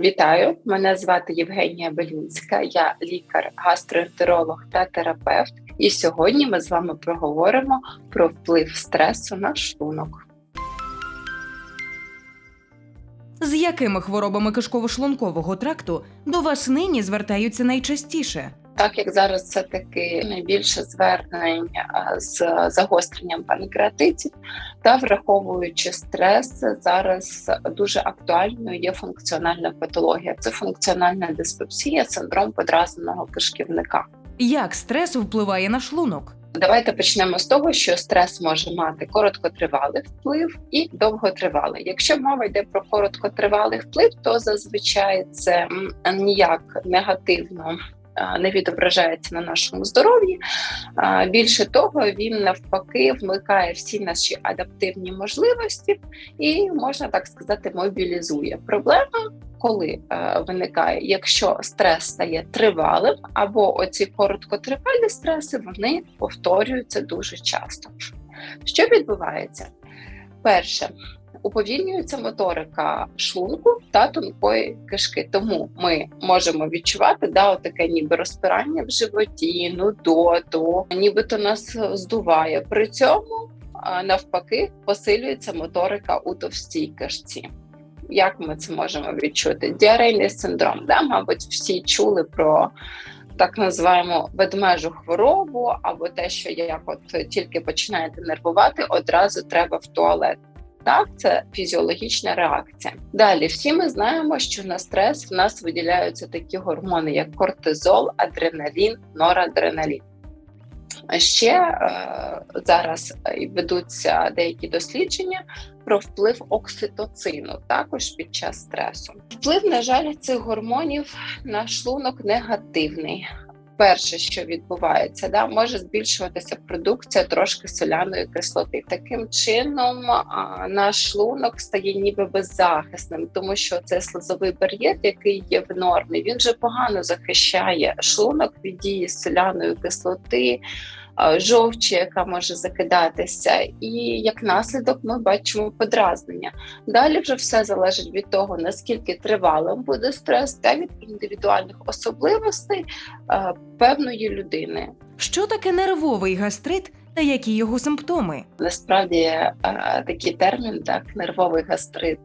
Вітаю, мене звати Євгенія Белінська, я лікар, гастроентеролог та терапевт. І сьогодні ми з вами проговоримо про вплив стресу на шлунок. З якими хворобами кишково-шлункового тракту до вас нині звертаються найчастіше? Так як зараз це таки найбільше звернень з загостренням панкреатитів та враховуючи стрес, зараз дуже актуальною є функціональна патологія. Це функціональна диспепсія, синдром подразненого кишківника. Як стрес впливає на шлунок? Давайте почнемо з того, що стрес може мати короткотривалий вплив і довготривалий. Якщо мова йде про короткотривалий вплив, то зазвичай це ніяк негативно не відображається на нашому здоров'ї. Більше того, він навпаки вмикає всі наші адаптивні можливості і можна так сказати, мобілізує проблема. Коли е, виникає, якщо стрес стає тривалим, або оці короткотривалі стреси вони повторюються дуже часто. Що відбувається? Перше, уповільнюється моторика шлунку та тонкої кишки. Тому ми можемо відчувати да, таке ніби розпирання в животі, нудоту, нібито нас здуває. При цьому навпаки посилюється моторика у товстій кишці. Як ми це можемо відчути? Діарейний синдром, да, мабуть, всі чули про. Так називаємо ведмежу хворобу, або те, що як от тільки починаєте нервувати, одразу треба в туалет. Так, це фізіологічна реакція. Далі всі ми знаємо, що на стрес в нас виділяються такі гормони, як кортизол, адреналін, норадреналін. Ще е, зараз ведуться деякі дослідження про вплив окситоцину, також під час стресу. Вплив, на жаль, цих гормонів на шлунок негативний перше, що відбувається, да, може збільшуватися продукція трошки соляної кислоти. Таким чином наш шлунок стає ніби беззахисним, тому що це слизовий бар'єр, який є в нормі, він вже погано захищає шлунок від дії соляної кислоти жовчі, яка може закидатися, і як наслідок ми бачимо подразнення. Далі вже все залежить від того, наскільки тривалим буде стрес, та від індивідуальних особливостей певної людини. Що таке нервовий гастрит? Та які його симптоми? Насправді такий термін, так нервовий гастрит,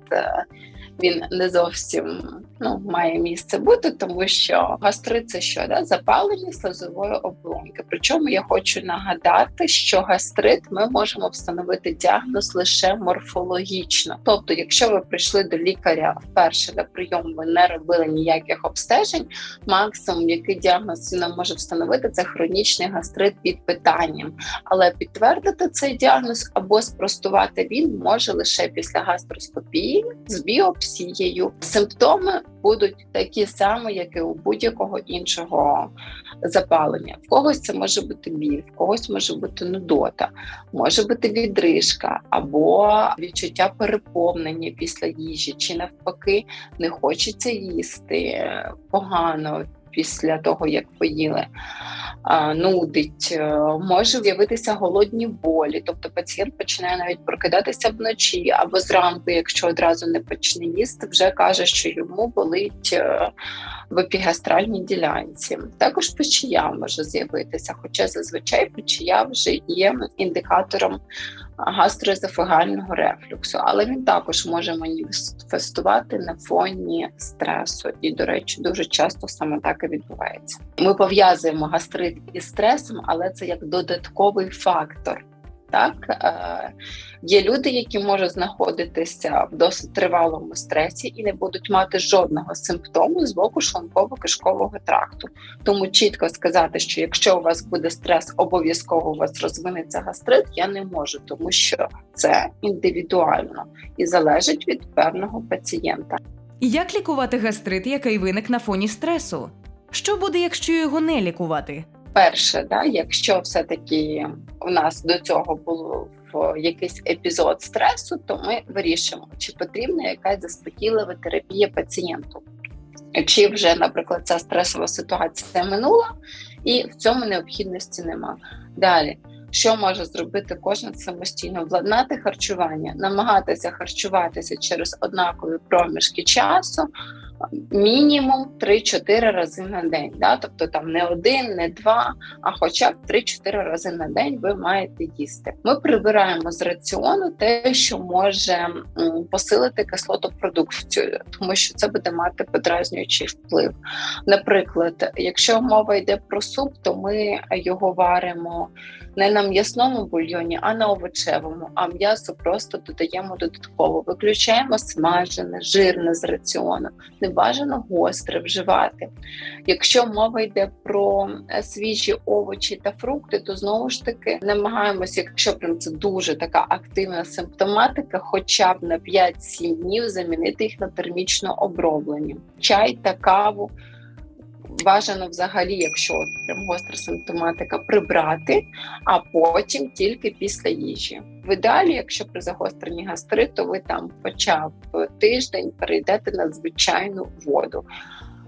він не зовсім ну, має місце бути, тому що гастрит це що да? запалення слизової оболонки. Причому я хочу нагадати, що гастрит ми можемо встановити діагноз лише морфологічно. Тобто, якщо ви прийшли до лікаря вперше на прийом, ви не робили ніяких обстежень, максимум, який діагноз він може встановити, це хронічний гастрит під питанням. Але підтвердити цей діагноз або спростувати він може лише після гастроскопії з біопсією. Симптоми будуть такі самі, як і у будь-якого іншого запалення. В когось це може бути біль, в когось може бути нудота, може бути відрижка або відчуття переповнення після їжі, чи навпаки не хочеться їсти погано після того, як поїли. Нудить, е, може з'явитися голодні болі, тобто пацієнт починає навіть прокидатися вночі або зранку, якщо одразу не почне їсти, вже каже, що йому болить е, в епігастральній ділянці. Також печія може з'явитися, хоча зазвичай печія вже є індикатором гастроезофагального рефлюксу, але він також може маніфестувати на фоні стресу. І, до речі, дуже часто саме так і відбувається. Ми пов'язуємо гастрит із стресом, але це як додатковий фактор. Так е, є люди, які можуть знаходитися в досить тривалому стресі і не будуть мати жодного симптому з боку шлунково-кишкового тракту. Тому чітко сказати, що якщо у вас буде стрес, обов'язково у вас розвинеться гастрит, я не можу, тому що це індивідуально і залежить від певного пацієнта. Як лікувати гастрит, який виник на фоні стресу? Що буде, якщо його не лікувати? Перше, да, якщо все-таки у нас до цього було якийсь епізод стресу, то ми вирішимо, чи потрібна якась заспокійлива терапія пацієнту. Чи вже, наприклад, ця стресова ситуація минула, і в цьому необхідності нема. Далі, що може зробити кожен самостійно? Владнати харчування, намагатися харчуватися через однакові проміжки часу, мінімум 3-4 рази на день. Да? Тобто там не один, не два, а хоча б 3-4 рази на день ви маєте їсти. Ми прибираємо з раціону те, що може посилити кислотопродукцію, тому що це буде мати подразнюючий вплив. Наприклад, якщо мова йде про суп, то ми його варимо не на м'ясному бульйоні, а на овочевому. А м'ясо просто додаємо додатково. Виключаємо смажене, жирне з раціону. Бажано гостре вживати. Якщо мова йде про е, свіжі овочі та фрукти, то знову ж таки намагаємося, якщо прям це дуже така активна симптоматика, хоча б на 5-7 днів замінити їх на термічно оброблені. Чай та каву бажано взагалі, якщо прям гостра симптоматика, прибрати, а потім тільки після їжі. В ідеалі, якщо при загостренні гастриту, ви там хоча б тиждень перейдете на звичайну воду.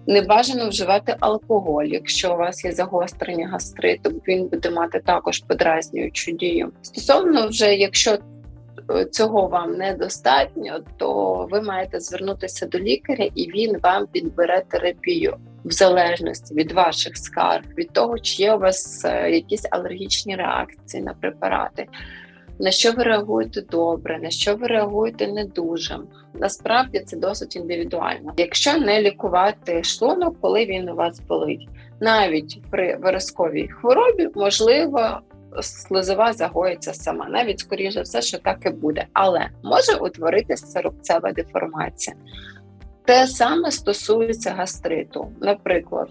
Не бажано вживати алкоголь, якщо у вас є загострення гастриту, він буде мати також подразнюючу дію. Стосовно вже, якщо е, цього вам недостатньо, то ви маєте звернутися до лікаря і він вам підбере терапію в залежності від ваших скарг, від того, чи є у вас е, якісь алергічні реакції на препарати. На що ви реагуєте добре, на що ви реагуєте не дуже. Насправді це досить індивідуально. Якщо не лікувати шлунок, коли він у вас болить, навіть при виразковій хворобі можливо слизова загоїться сама, навіть скоріше все, що так і буде, але може утворитися рубцева деформація. Те саме стосується гастриту. Наприклад,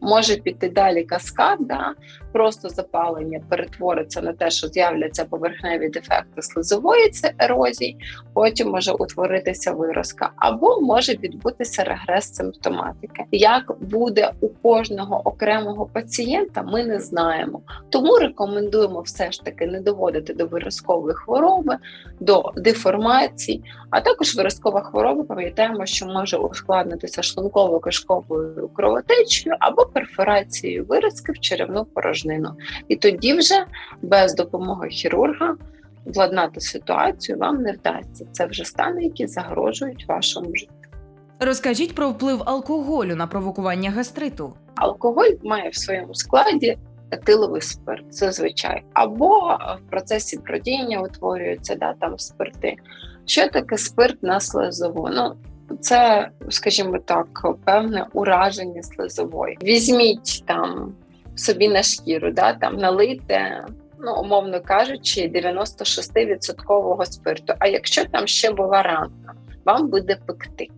може піти далі каскад, да? просто запалення перетвориться на те, що з'являться поверхневі дефекти слизової це ерозії, потім може утворитися виразка, або може відбутися регрес симптоматики. Як буде у кожного окремого пацієнта, ми не знаємо. Тому рекомендуємо все ж таки не доводити до виразкової хвороби, до деформації, а також виразкова хвороба, пам'ятаємо, що може ускладнитися шлунково-кишковою кровотечею або перфорацією виразки в черевну порожнину. І тоді вже без допомоги хірурга владнати ситуацію вам не вдасться. Це вже стани, які загрожують вашому життю. Розкажіть про вплив алкоголю на провокування гастриту. Алкоголь має в своєму складі етиловий спирт, зазвичай, або в процесі бродіння утворюються да, там спирти. Що таке спирт на слизову? Ну, це, скажімо так, певне ураження слизової. Візьміть там собі на шкіру, да, там налийте, ну, умовно кажучи, 96% спирту. А якщо там ще була ранка, вам буде пекти.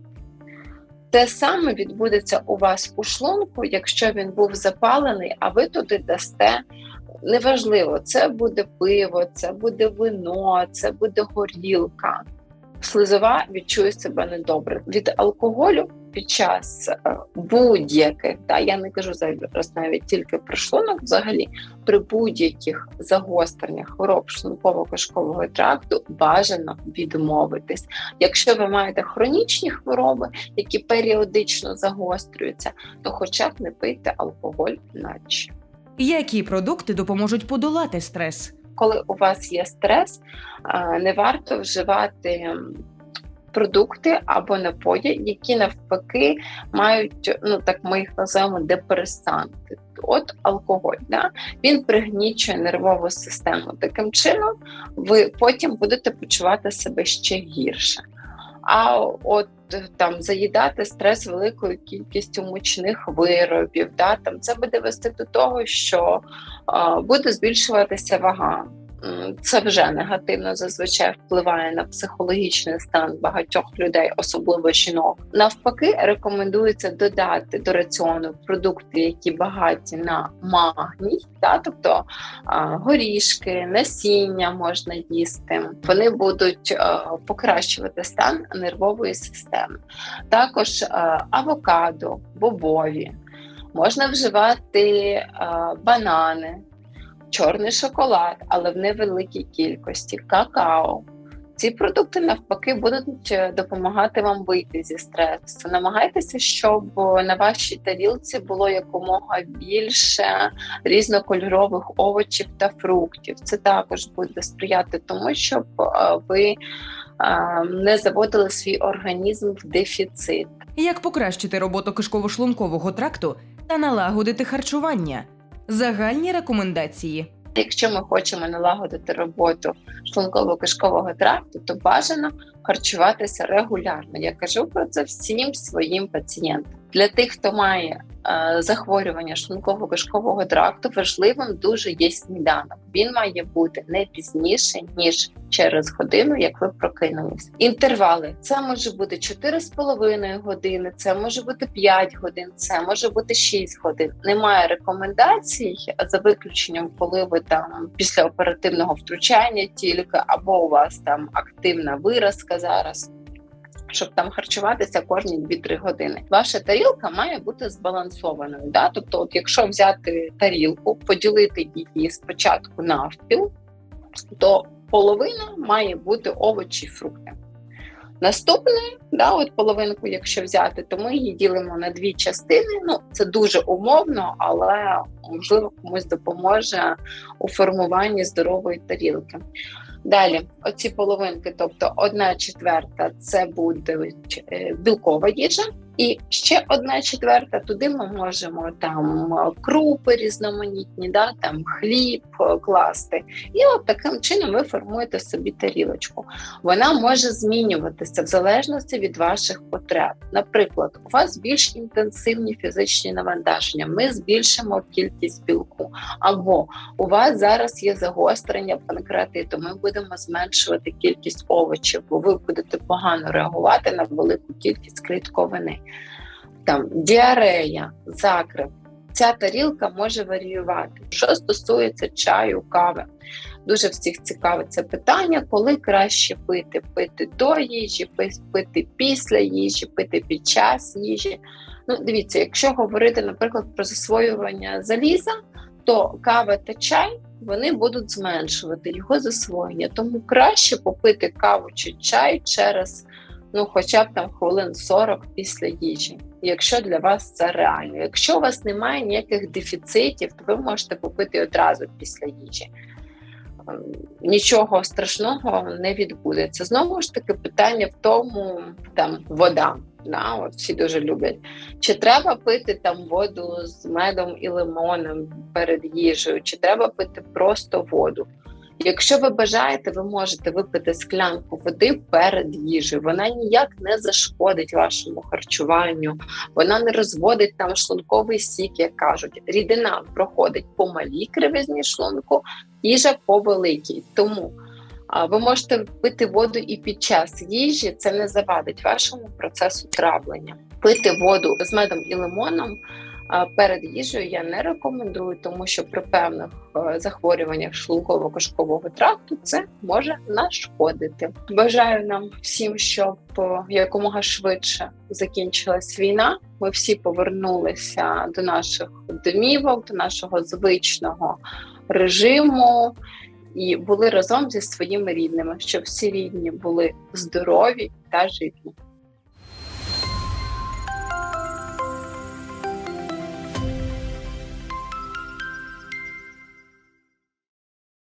Те саме відбудеться у вас у шлунку, якщо він був запалений, а ви туди дасте. Неважливо, це буде пиво, це буде вино, це буде горілка слизова відчує себе недобре від алкоголю під час е, будь-яких, да, я не кажу зараз навіть тільки про шлунок, взагалі при будь-яких загостреннях хвороб шлунково-кишкового тракту бажано відмовитись. Якщо ви маєте хронічні хвороби, які періодично загострюються, то хоча б не пийте алкоголь наче. Які продукти допоможуть подолати стрес? Коли у вас є стрес, не варто вживати. Продукти або напої, які навпаки мають, ну так ми їх називаємо депресанти. От алкоголь, да? він пригнічує нервову систему. Таким чином, ви потім будете почувати себе ще гірше. А от там заїдати стрес великою кількістю мучних виробів, да, там це буде вести до того, що е, буде збільшуватися вага. Це вже негативно зазвичай впливає на психологічний стан багатьох людей, особливо жінок. Навпаки, рекомендується додати до раціону продукти, які багаті на магній, да, тобто горішки, насіння можна їсти. Вони будуть покращувати стан нервової системи. Також авокадо, бобові, можна вживати банани чорний шоколад, але в невеликій кількості, какао. Ці продукти навпаки будуть е, допомагати вам вийти зі стресу. Намагайтеся, щоб на вашій тарілці було якомога більше різнокольорових овочів та фруктів. Це також буде сприяти тому, щоб е, ви е, не заводили свій організм в дефіцит. Як покращити роботу кишково-шлункового тракту та налагодити харчування? Загальні рекомендації. Якщо ми хочемо налагодити роботу шлунково-кишкового тракту, то бажано харчуватися регулярно. Я кажу про це всім своїм пацієнтам. Для тих, хто має е, захворювання шлунково-кишкового тракту, важливим дуже є сніданок. Він має бути не пізніше ніж через годину, як ви прокинулись. Інтервали це може бути 4,5 години, це може бути 5 годин, це може бути 6 годин. Немає рекомендацій за виключенням, коли ви там після оперативного втручання тільки або у вас там активна виразка зараз. Щоб там харчуватися кожні 2-3 години, ваша тарілка має бути збалансованою. Да? Тобто, от якщо взяти тарілку, поділити її спочатку навпіл, то половина має бути овочі і фрукти. Наступне, да, от половинку, якщо взяти, то ми її ділимо на дві частини. Ну, це дуже умовно, але можливо комусь допоможе у формуванні здорової тарілки. Далі, оці половинки, тобто одна четверта, це буде е, білкова їжа, і ще одна четверта. Туди ми можемо там крупи різноманітні, да, там хліб е, класти. І от таким чином ви формуєте собі тарілочку. Вона може змінюватися в залежності від ваших потреб. Наприклад, у вас більш інтенсивні фізичні навантаження, ми збільшимо кількість білку, або у вас зараз є загострення панкреатиту, ми будемо зменшувати кількість овочів, бо ви будете погано реагувати на велику кількість клітковини. Там діарея, закрив. Ця тарілка може варіювати. Що стосується чаю, кави, дуже всіх цікавить це питання, коли краще пити: пити до їжі, пити після їжі, пити під час їжі. Ну, дивіться, якщо говорити, наприклад, про засвоювання заліза, то кава та чай вони будуть зменшувати його засвоєння. Тому краще попити каву чи чай через ну, хоча б там хвилин 40 після їжі. Якщо для вас це реально. Якщо у вас немає ніяких дефіцитів, то ви можете попити одразу після їжі. Ем, нічого страшного не відбудеться. Знову ж таки, питання в тому, там вода. Да, от Всі дуже люблять. Чи треба пити там воду з медом і лимоном перед їжею, чи треба пити просто воду? Якщо ви бажаєте, ви можете випити склянку води перед їжею. Вона ніяк не зашкодить вашому харчуванню, вона не розводить там шлунковий сік, як кажуть. Рідина проходить по малій кривизні шлунку, їжа по великій. Тому ви можете пити воду і під час їжі, це не завадить вашому процесу травлення. Пити воду з медом і лимоном перед їжею я не рекомендую, тому що при певних е, захворюваннях шлунково-кишкового тракту це може нашкодити. Бажаю нам всім, щоб е, якомога швидше закінчилась війна. Ми всі повернулися до наших домівок, до нашого звичного режиму. І були разом зі своїми рідними, щоб всі рідні були здорові та живі.